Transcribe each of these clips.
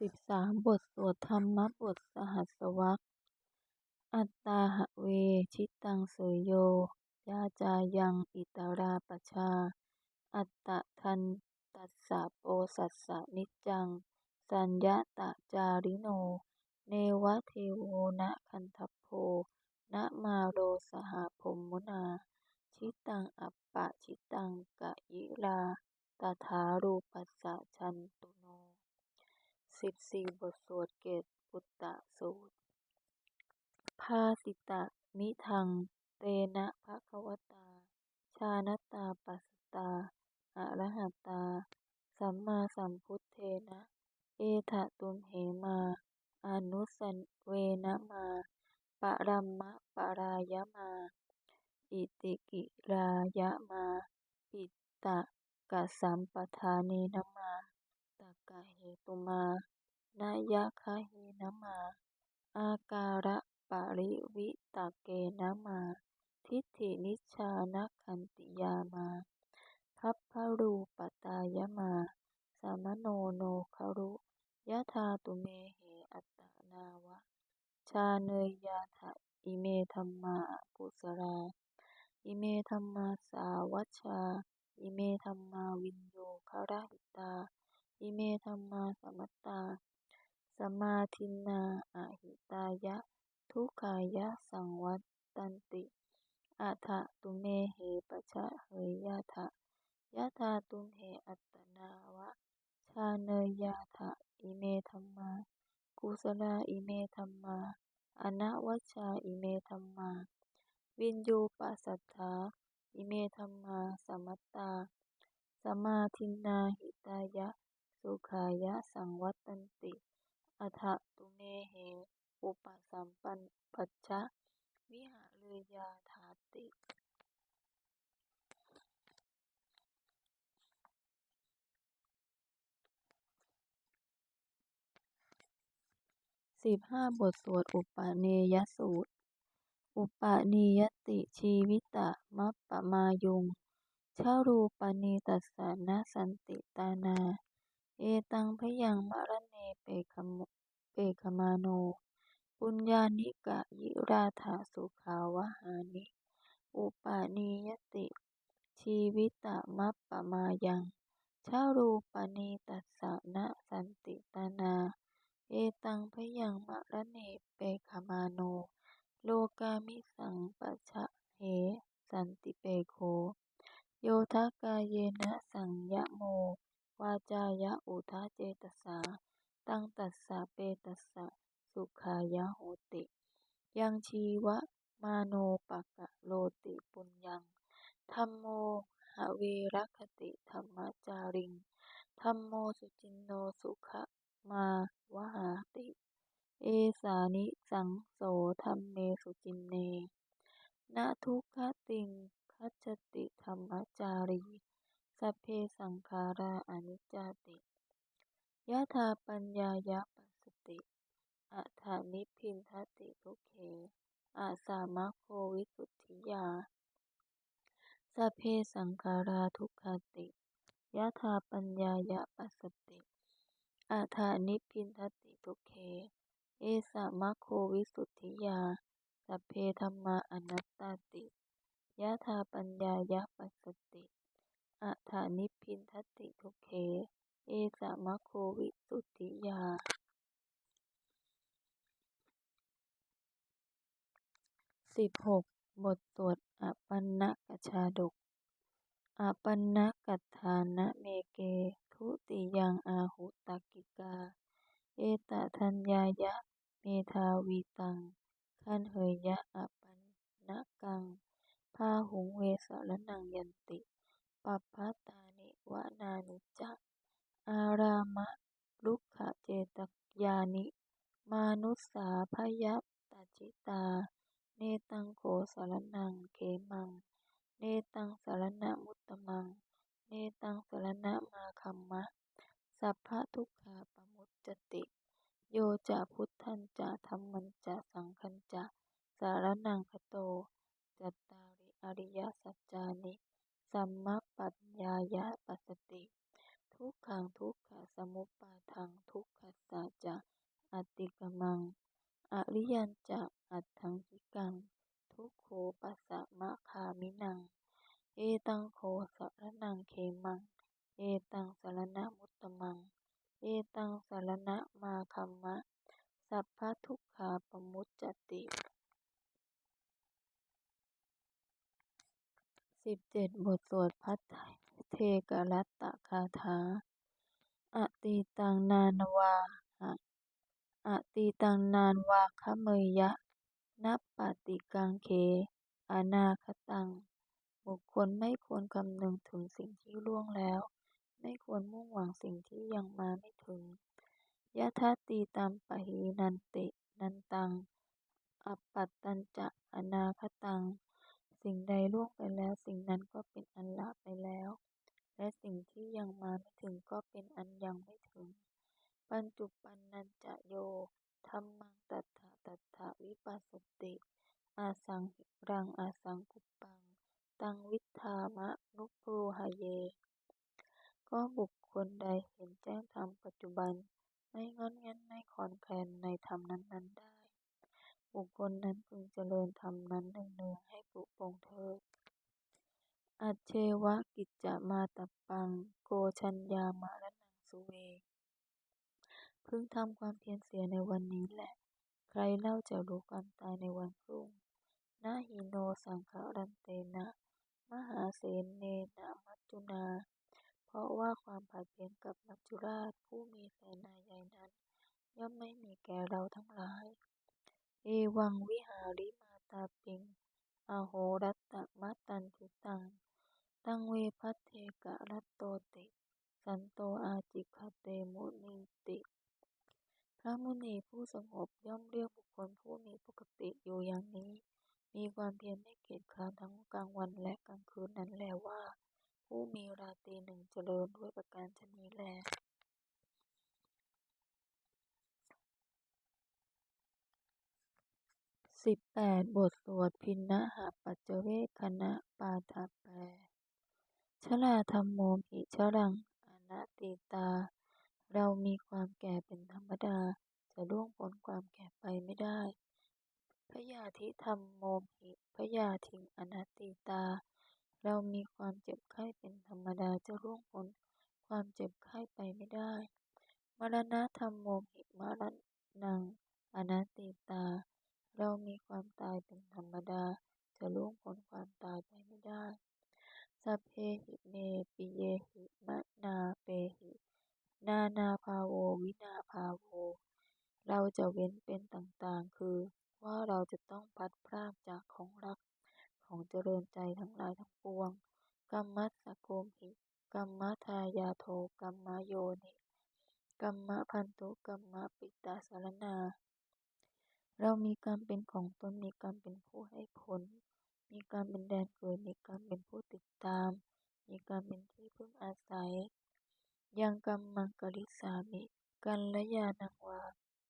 สิบสามบทสวดธรรมบทสหัสวรรคอัตตาหะเว ชิตังเสยโย ยาจายังอิตาราปชา อัตตะทันตัสสะโปสัสสะนิจัง สัญญาตะจาริโน เนวะเทโวนะคันทัพโพนะมาโรสหพมมุนา ชิตังอัปปะชิตังกะยิราตถารูปัสสะชัน สิบสี่บทสวดเกตปุตตะสูตร ภาสิตะนิทัง เตนะภะคะวตา ชานตาปัสตาอะระหะตา สัมมาสัมพุทเทนะ เอถะตุมเหมา อนุสันเวนะมา ปะรัมมะปะรายะมา อิติกิรายะมาอิตตะกะสัมปทาเนนะมา เหตุมานะยคะเฮนะมา อาการะปริวิตะเกนะมา ทิฏฐินิชานะขันติยามาพัพพรูปตายะมาสามโนโนคารุยะธาตุเมเหอัตตนาวะ ชาเนยยาทะอิเมธัมมากุสราอิเมธัมมาสาวัชชา อิเมธัมมาวินโยคาราหิตา อิเมธัมมาสมัตตา สมาทินาอหิตายะ ทุกขายะสังวัตตันติอัฏตุเมเหปะชะเหยยะทะยะธาตุมเหอัตนาวะ ชาเนยยาทะอิเมธัมมากุสลาอิเมธัมมาอนวัชชาอิเมธัมมาวินยูปัสสัทธาอิเมธัมมาสมัตตา สมาทินนาหิตายะ ขายะสังวัตตันติอัฏตุเมเห อุปสัมปันปัชชะวิหาเลยาถาติ สิบห้าบทสวดอุปเนยสูตร อุปนิยติชีวิตะมัปปมายุงชารูปนิตัสสนะสันติตานา เอตังพยังมะระเนเปคมเปคมาโน ปุญญานิกะยิราธาสุขาวหานิ อุปนิยติ ชีวิตะมัปปมายังชารูปนิตัสสะนะสันติตานา เอตังพยังมะระเนเปคมาโน โลกามิสังปัชะเหสันติเปโค โยทากาเยนะสังยะโม วาจายะอุทาเจตสา ตังตัสสะเปตัสสะ สุขายะโหติ ยังชีวะมาโนปะกะโลติปุญญังธรรมโมหะเวรคติธรรมจาริงธรรมโมสุจินโนสุขมาวหาติ เอสานิสังโสธรรมเมสุจินเน นะทุกขติงคัจจติธรรมจารี สัพเพสังขาราอนิจจติยะธาปัญญายะปัสสติอัฏฐานิพินทติทุเคอาสามะโควิสุทธิยาสัพเพสังขาราทุกขติยะธาปัญญายะปัสสติอัฏฐานิพินทติทุเค เอสามะโควิสุทธิยา สัพเพธรรมาอนัตตาติยะธาปัญญายะปัสสติ อัฏฐานิพินทติทุเค เอสามะโควิสุทธิยาสิบหกบทสวดอปันนกชาดกอปันนกัฏฐานะเมเก ทุติยังอาหุตกิกา เอตทัญญายะ เมทาวีตังคันเหยยะอปันนกังพาหุงเวสรนังยันติ ปัปพตานิวนานิจักอารามะลุกขเจตยานิ มานุสาพยัตตจิตา เนตังโขสารนังเขมัง เนตังสารณะมุตตมัง เนตังสารณะมาคัมมะ สัพพะทุกขาปมุจจติ โยจะพุทธันจะธรรมันจะสังคันจะสารนังคโต จัตตาริอริยสัจจานิ สัมมาปัญญายะปัสสติ ทุกขังทุกขสมุปบาทังทุกขัสสะจะอติกมัง อริยัญจะอัตถังคิกัง ทุกโขปัสสะมะคามินัง เอตังโคสรนังเขมัง เอตังสรณะมุตตมัง เอตังสรณะมาคัมมะ สัพพทุกขาปมุจจติ สิบเจ็ดบทสวดพัทเทกรัตตคาถา อตีตังนานวาหะอตีตังนานวาคเมยยะนับปฏิกังเค อนาคตัง บุคคลไม่ควรคำนึงถึงสิ่งที่ล่วงแล้ว ไม่ควรมุ่งหวังสิ่งที่ยังมาไม่ถึง ยะทาตีตามปะหีนันติ นันตัง อปัตตัญจะอนาคตัง สิ่งใดล่วงไปแล้วสิ่งนั้นก็เป็นอันละไปแล้ว และสิ่งที่ยังมาไม่ถึงก็เป็นอันยังไม่ถึง ปัญจุปันนันจะโยธรรมังตัถะตัถะวิปัสสติ อาสังหิรังอาสังกุปปัง ตังวิทธามะนุปรูหเย ก็บุคคลใดเห็นแจ้งธรรมปัจจุบัน ไม่งอนแงนไม่คอนแคลนในธรรมนั้นๆได้ บุคคลนั้นพึงเจริญธรรมนั้นเนืองๆให้ปุปงเถิดอัจเชวะกิจจะมาตัปปัง โกชัญญามารนังสุเว พึงทำความเพียรเสียในวันนี้แหละ ใครเล่าจะรู้ความตายในวันพรุ่งนาหิโนสังขรันเตนะ มหาเสนเนนะมัจจุนา เพราะว่าความผัดเพียนกับมัจจุราชผู้มีเสนาใหญ่นั้น ย่อมไม่มีแก่เราทั้งหลาย เอวังวิหาริมาตาปิง อโหรัตตมัตตันทิตัง ตังเวพัทเทกะรัตโตติ สันโตอาจิคเตมุนิติ พระมุนีผู้สงบย่อมเรียกบุคคลผู้มีปกติอยู่อย่างนี้ มีความเพียรไม่เกียจคร้านทั้งกลางวันและกลางคืนนั้นแลว่า ผู้มีราตรีหนึ่งเจริญด้วยประการชนีแล สิบแปดบทสวดพินนะหาปัจเจเวคคณะปาทาแปลชลาธรรมโมหิชรังอนัตติตา เรามีความแก่เป็นธรรมดา จะล่วงพ้นความแก่ไปไม่ได้ พยาธิธรรมโมหิพยาทิงอนัตติตา เรามีความเจ็บไข้เป็นธรรมดาจะล่วงพ้นความเจ็บไข้ไปไม่ได้ มรณะธรรมโมหิมรณังอนัตติตา เรามีความตายเป็นธรรมดา จะล่วงพ้นความตายไปไม่ได้ สัพเพหิเมปิเยหิมะนาเปหิ นานาภาโววินาภาโว เราจะเว้นเป็นต่างๆ คือ ว่าเราจะต้องพัดพรากจากของรักของเจริญใจทั้งหลายทั้งปวงกัมมัสสโกมหิกัมมทายาโทกัมมโยนิกัมมะพันธุกัมมะปิตาสารนา เรามีกรรเป็นของตน มีกรรเป็นผู้ให้ผล มีกรรเป็นแดนเกิด มีกรรเป็นผู้ติดตาม มีกรรเป็นที่พึ่งอาศัย ยังกัมมังกริสามิกัลยาณังวา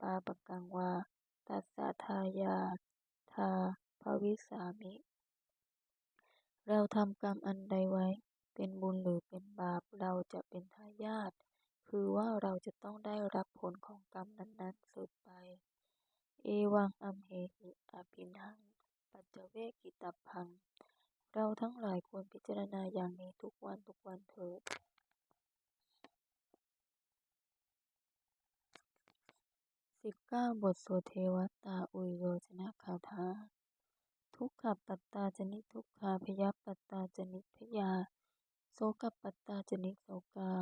ปาปกังวา ตัสสะทายา ทาภวิสามิ เราทำกรรมอันใดไว้ เป็นบุญหรือเป็นบาป เราจะเป็นทายาท คือว่าเราจะต้องได้รับผลของกรรมนั้นๆสืบไป เอวังอัมเหหิอภินัง ปัจเจเวกิตัพพัง เราทั้งหลายควรพิจารณาอย่างนี้ทุกวันทุกวันเถิดสิบเก้าบทสวดเทวตาอุยโยชนะคาถา ทุกขปัตตาจนิทุกขาพยาปัตตาจนิพยา โสกปัตตาจนิโสกา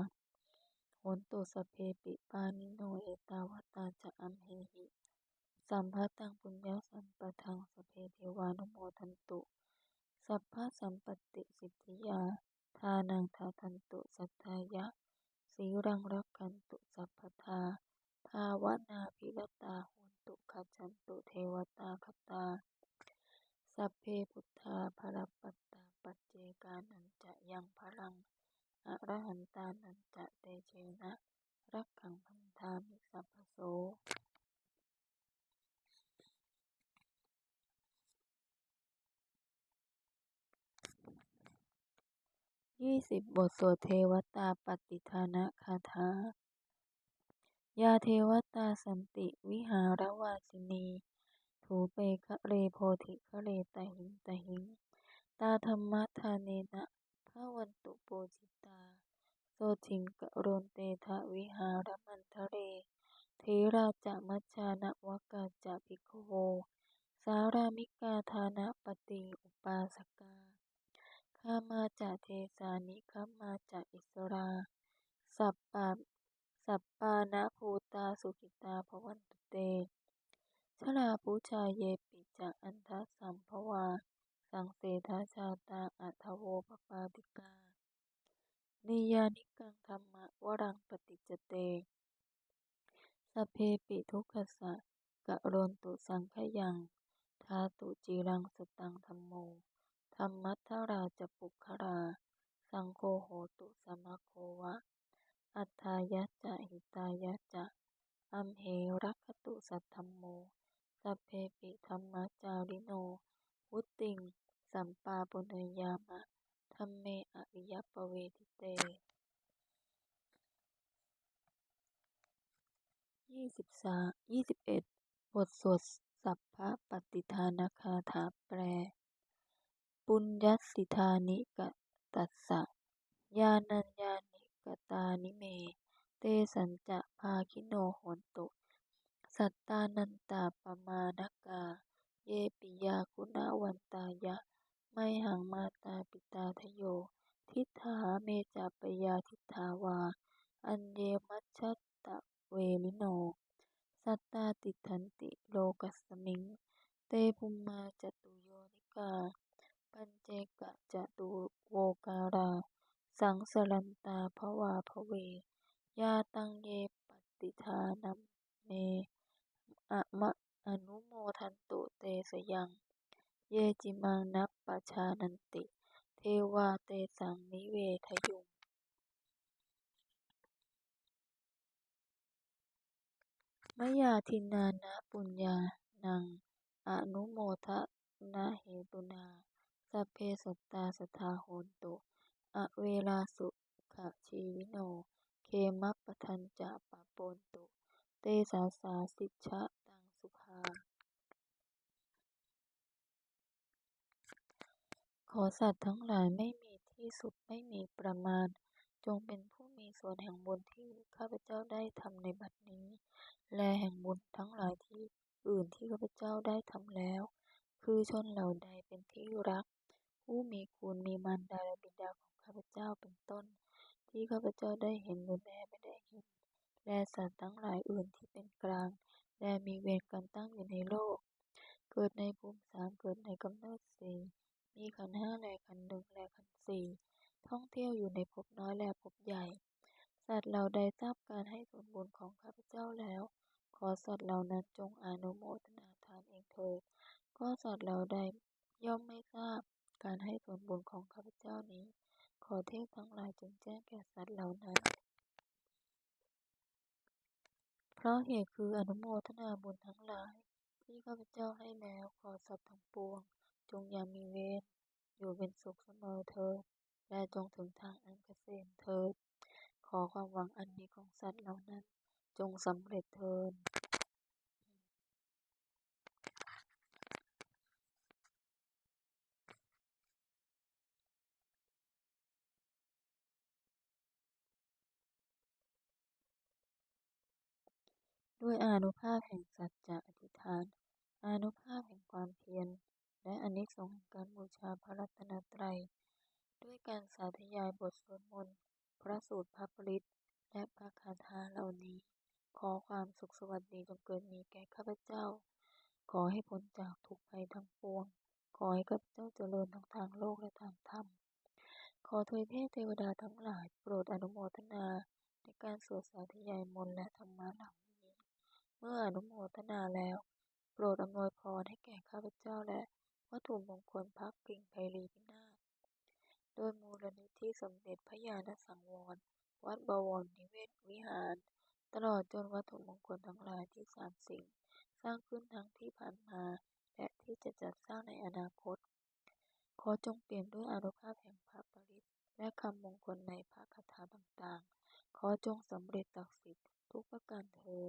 โหนตุสเพปิปานิโนเอตาวตาจะอัมเหหิ สัมภะตังปุญญสัมปทังสพเพเทวานุโมทันตุ สัพพะสัมปติสิทธิยา ทานังทาทันตุสัทธายะสีรังรักขันตุสัพพทา ภาวนาภิรตาโหนตุขจันตุเทวตาคตา สัพเพพุทธาภรปัตตาปัจเจกานันจะยังพลังอรหันตานันจะเตเชนะ รักขังพันธามิสัพพโส ยี่สิบบทสวดเทวตาปฏิทานะคาถา ยาเทวตาสันติวิหารวาสินี ถูเปคะเรโพธิคะเรตหิงตหิง ตาธรรมทาเนนะภาวันตุโปจิตา โสทิงกะโรนเตทะวิหารมันทะเรเทราจะมัชานะวกาจะภิกโว สารามิกาทานะปฏิอุปาสกา ข้ามาจะเทสานิข้ามาจะอิสรา สัปปะสัปปานะภูตาสุขิตาภวันตุเตชลาปูชาเยปิจะอันทะสัมภวา สังเสทาชาตาอัทโวปปาติกา นิยานิกังธรรมะวรังปฏิจเตสเพปิทุกขสะกะโรนตุสังขยัง ทาตุจีรังสตังธรรมโม ธรรมัทธราจะปุครา สังโฆโหตุสมะโควะ อัฏฐายะจะหิตายะจะ อัมเหรักขตุสัทธมโม สัพเพปิธรรมจาริโน วุติง สัมปาปุเนยามะธรรมเมอริยปเวทิเตยี่สิบสายี่สิบเอ็ดบทสวดสัพพะปฏิทานคาถาแปล ปุญญสิทานิกะตัสสะ ญาณัญญานิกตานิเม เตสัญจะภาคิโนโหนตุ สัตตานันตาปมาณกา เยปิยาคุณาวันตายะ ไม่หังมาตาปิตาทโย ทิฏฐาเมจาปยาทิฏฐาวา อัญเยมัชชัตะเวลิโน สัตตาติทันติโลกัสสมิง เตภุมมาจตุโยนิกา ปัญเจกะจตุโวการา สังสรันตาภวาภเว ยาตังเยปฏิทานัมเมอะมะอนุโมทันตุเตสยัง เยจิมังนัปปชานันติ เทวาเตสังนิเวทยุงมยาทินานะปุญญานัง อนุโมทนาเหตุนา สัพเพสัตตาสทาโหนตุ อเวลาสุขชีวิโน เคมัปปทัญจะปะปนตุ เตสาสาสิชะตังสุภา ขอสัตว์ทั้งหลายไม่มีที่สุดไม่มีประมาณ จงเป็นผู้มีส่วนแห่งบุญที่ข้าพเจ้าได้ทำในบัดนี้ และแห่งบุญทั้งหลายที่อื่นที่ข้าพเจ้าได้ทำแล้ว คือชนเหล่าใดเป็นที่รัก ผู้มีคุณมีมารดาและบิดาของข้าพเจ้าเป็นต้น ที่ข้าพเจ้าได้เห็นหรือแลไม่ได้เห็น และสัตว์ทั้งหลายอื่นที่เป็นกลาง และมีเวรกันตั้งอยู่ในโลก เกิดในภูมิสามเกิดในกำเนิดสี่มีขันห้าและขันหนึ่งและขันสี่ท่องเที่ยวอยู่ในภพน้อยและภพใหญ่ สัตว์เหล่าใดทราบการให้ส่วนบุญของข้าพเจ้าแล้ว ขอสัตว์เหล่านั้นจงอนุโมทนาทานเองเถิด ก็สัตว์เหล่าใดย่อมไม่ทราบ การให้ส่วนบุญของข้าพเจ้านี้ ขอเทพทั้งหลายจงแจ้งแก่สัตว์เหล่านั้น เพราะเหตุคืออนุโมทนาบุญทั้งหลาย ที่ข้าพเจ้าให้แล้วขอสัตว์ทั้งปวง จงอย่ามีเวรอยู่เป็นสุขเสมอเถิดและจงถึงทางอันเกษมเถิด ขอความหวังอันดีของสัตว์เหล่านั้น จงสำเร็จเถิด ด้วยอานุภาพแห่งสัจจะอธิษฐาน อานุภาพแห่งความเพียร และอนิสงส์แห่งการบูชาพระรัตนตรัย ด้วยการสาธยายบทสวดมนต์ พระสูตรพระปริตและพระคาถาเหล่านี้ ขอความสุขสวัสดีจงเกิดมีแก่ข้าพเจ้า ขอให้พ้นจากทุกภัยทั้งปวง ขอให้ข้าพเจ้าเจริญทั้งทางโลกและทางธรรม ขอทวยเทพเทวดาทั้งหลายโปรดอนุโมทนาในการสวดสาธยายมนต์และธรรมะเหล่านี้ มื่ออนุโมทนาแล้ว โปรดอำนวยพรให้แก่ข้าพเจ้าและวัตถุมงคลพักกิ่งไพลีพินาศโดยมูลนิธิสมเด็จพระญาณสังวร วัดบวรนิเวศวิหาร ตลอดจนวัตถุมงคลทั้งหลายที่สามสิ่ง สร้างขึ้นทั้งที่ผ่านมา และที่จะจัดสร้างในอนาคต ขอจงเปลี่ยมด้วยอานุภาพแห่งพระปริตรและคำมงคลในพระคาถาต่างๆ ขอจงสำเร็จศักสิทธิ์ทุกประการเทอ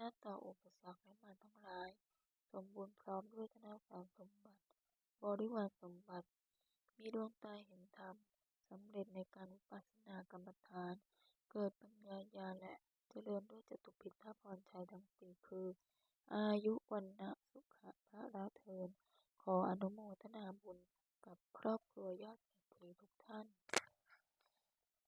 นะต่ออุปสรรคและมารทั้งหลาย สมบูรณ์พร้อมด้วยธนสารสมบัติ บริวารสมบัติ มีดวงตาเห็นธรรมสำเร็จในการวิปัสสนากรรมฐาน เกิดปัญญาญาและเจริญด้วยจตุปิฎพรชัยทั้งสี่คือ อายุวันนะสุขะพละเทิน ขออนุโมทนาบุญกับครอบครัวยอดเศรษฐีทุกท่าน